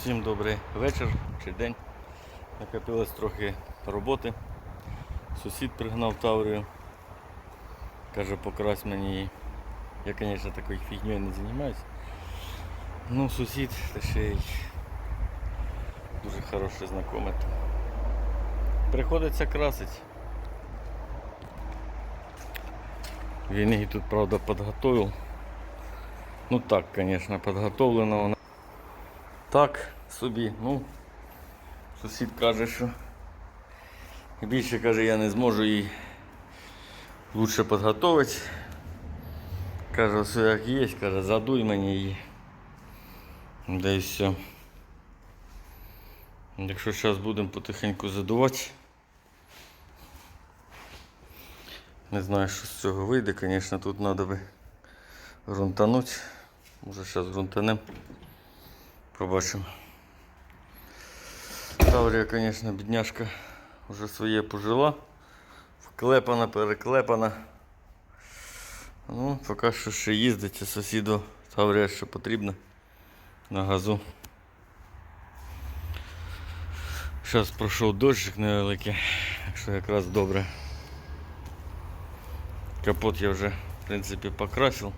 Всім добрий вечір чи день. Накопилось трохи роботи. Сусід пригнав Таврію. Каже, покрась мені її. Я, звісно, такою фігньою не займаюся. Ну, сусід та ще й дуже хороший знайомий. Приходиться красить. Він її тут, правда, підготовив. Ну так, звісно, підготовлена вона. Так, собі, ну, сусід каже, що більше каже, я не зможу її лучше підготувати. Каже, все як є, каже, задуй мені її. Да і все. Якщо зараз будемо потихеньку задувати. Не знаю, що з цього вийде, звісно, тут треба би грунтанути. Може зараз грунтанемо. Побачимо. Таврія, звісно, бідняшка вже своє пожила. Вклепана, переклепана. Ну, поки що ще їздить, а сусіду Таврія ще потрібно на газу. Зараз пройшов дощик невеликий, що якраз добре. Капот я вже, в принципі, покрасив.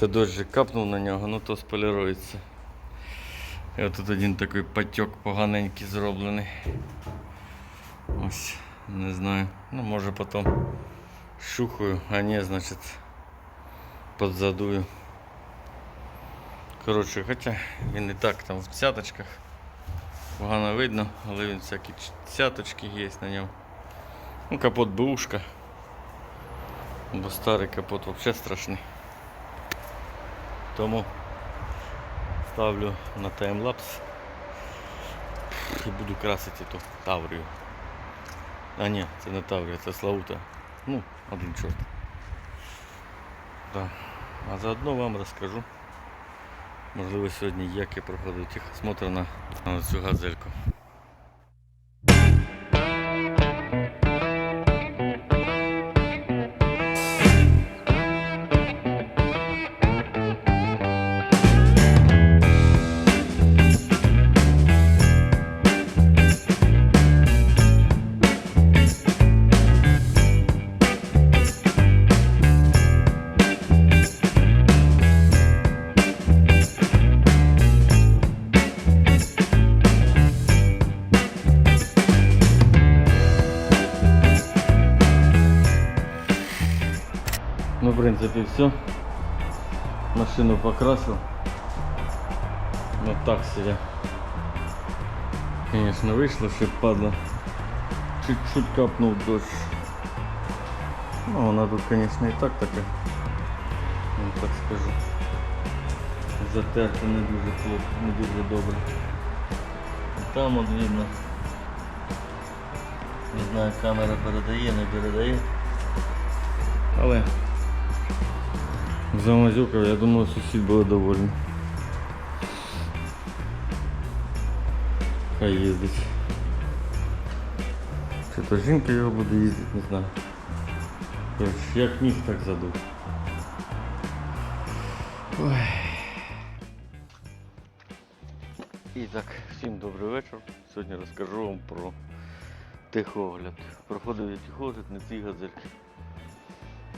Це дощик капнув на нього, ну то сполірується. І отут один такий патьок поганенький зроблений. Ось, не знаю. Ну може потім шухаю, а ні, значить подзадую. Коротше, хоча він і так там в цяточках. Погано видно, але він всякі цяточки є на ньому. Ну, капот бушка. Бо старий капот взагалі страшний. Тому ставлю на таймлапс і буду красити ту таврію. А ні, це не таврія, це слаута. Ну, один чорт. Да. А заодно вам розкажу. Можливо сьогодні як я проходив техосмотр на, на цю газельку. Ну, в принципе, все. Машину покрасил. Вот так себе. Конечно, вышло, что падла. Чуть-чуть капнул дождь. Ну, она тут, конечно, и так такая. Ну, так скажу. Затерта не дуже плохо, не дуже добре. І Там от видно. Не знаю, камера передає, не передає. Але Замазюкав, я думаю, сусід буде довольний. Хай їздить. Чи то жінка його буде їздити, не знаю. Коротше, як міг, так задув. Ой. І так, всім добрий вечір. Сьогодні розкажу вам про техогляд. Проходив я техогляд на цій газельці.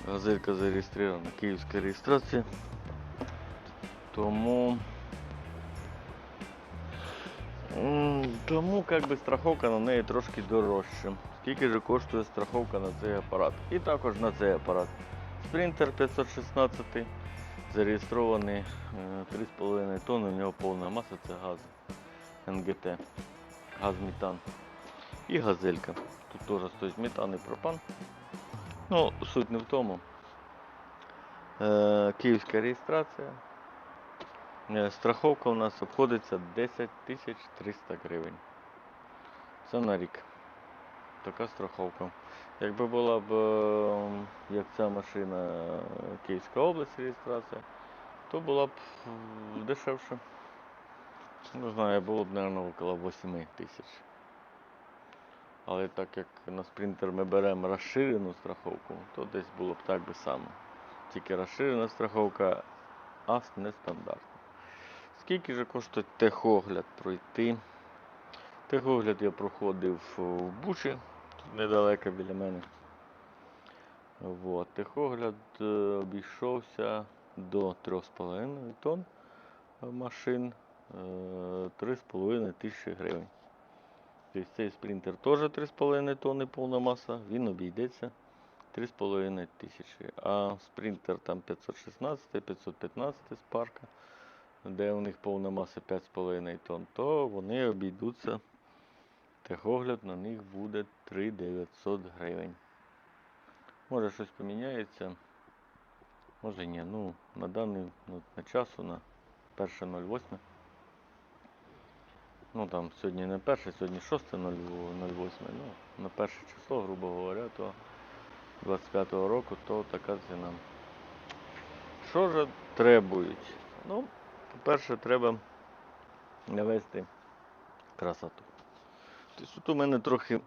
Газелька зареєстрована київська реєстрація. Тому тому как би страховка на неї трошки дорожча. Скільки ж коштує страховка на цей апарат? І також на цей апарат. Спринтер 516 зареєстрований е, 3,5 тонни, у нього повна маса, це газ НГТ, газ метан. І газелька. Тут теж стоїть метан і пропан. Ну, суть не в тому. Е, київська реєстрація. Е, Страховка у нас обходиться 10 тисяч 300 гривень. Це на рік. Така страховка. Якби була б, е, як ця машина е, Київська область реєстрація, то була б м, дешевше. Не знаю, було б, мабуть, около 8 тисяч. Але так як на спринтер ми беремо розширену страховку, то десь було б так би само. Тільки розширена страховка аж нестандартно. Скільки же коштує техогляд пройти? Техогляд я проходив в Бучі, недалеко біля мене. Вот. Техогляд е, обійшовся до 3,5 тонн е, машин е, 3,5 тисячі гривень. Тобто цей спринтер теж 3,5 тонни повна маса, він обійдеться 3,5 тисячі. А спринтер там 516, 515 з парка, де у них повна маса 5,5 тонн, то вони обійдуться. Техогляд на них буде 3900 гривень. Може щось поміняється. Може ні. Ну, на даний ну, на часу на 1.08. Ну там сьогодні не перше, сьогодні 6.08. Ну, на перше число, грубо говоря, то 25-го року, то така ціна. Що ж требують? Ну, по-перше, треба навести красоту. Тобто тут у мене трохи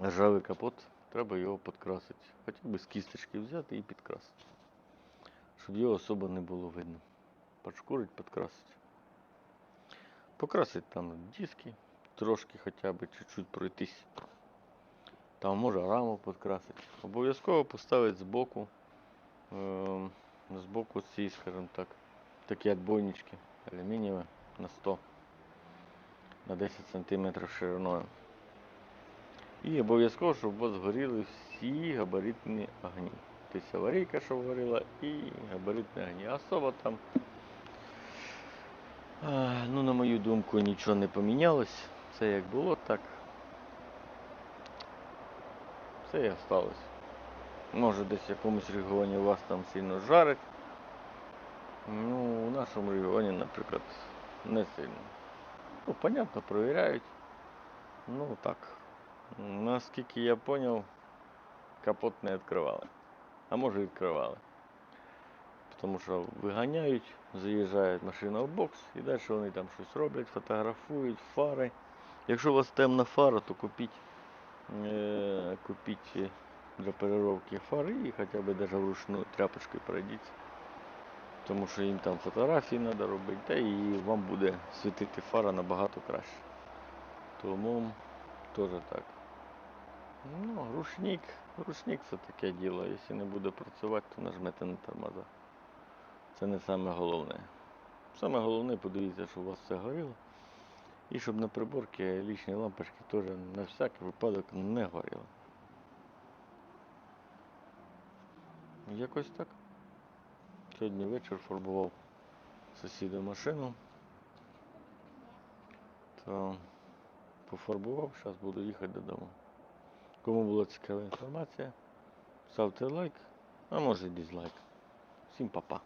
ржавий капот, треба його підкрасити. Хоча б з кісточки взяти і підкрасити. Щоб його особо не було видно. Подшкурить, підкрасити. Покрасити там диски, трошки хоча б чуть-чуть пройтись. Там може раму підкрасити. Обов'язково поставити збоку, е, збоку ці, скажімо так, такі отбойнички алюмінієві на 100 на 10 см шириною. І обов'язково, щоб у вас горіли всі габаритні огні. Тобто аварійка, щоб горіла, і габаритні огні. Особо там, ну, на мою думку, нічого не помінялось. Все як було, так. Все і осталось. Може десь в якомусь регіоні у вас там сильно жарить. Ну, у нашому регіоні, наприклад, не сильно. Ну, понятно, проверяють. Ну так. Наскільки я понял, капот не відкривали. А може відкривали. Тому що виганяють, заїжджає машина в бокс і далі вони там щось роблять, фотографують, фари. Якщо у вас темна фара, то купіть, е, купіть для переробки фари і хоча б навіть вручну тряпочкою пройдіться. Тому що їм там фотографії треба робити, та і вам буде світити фара набагато краще. Тому теж так. Ну, рушник. Рушник це таке діло. Якщо не буде працювати, то нажмете на тормоза. Це не саме головне. Саме головне подивіться, щоб у вас все горіло. І щоб на приборці лічні лампочки теж на всякий випадок не горіли. Якось так. Сьогодні вечір фарбував сусіда машину. То пофарбував, зараз буду їхати додому. Кому була цікава інформація, ставте лайк, а може і дизлайк. Всім па-па.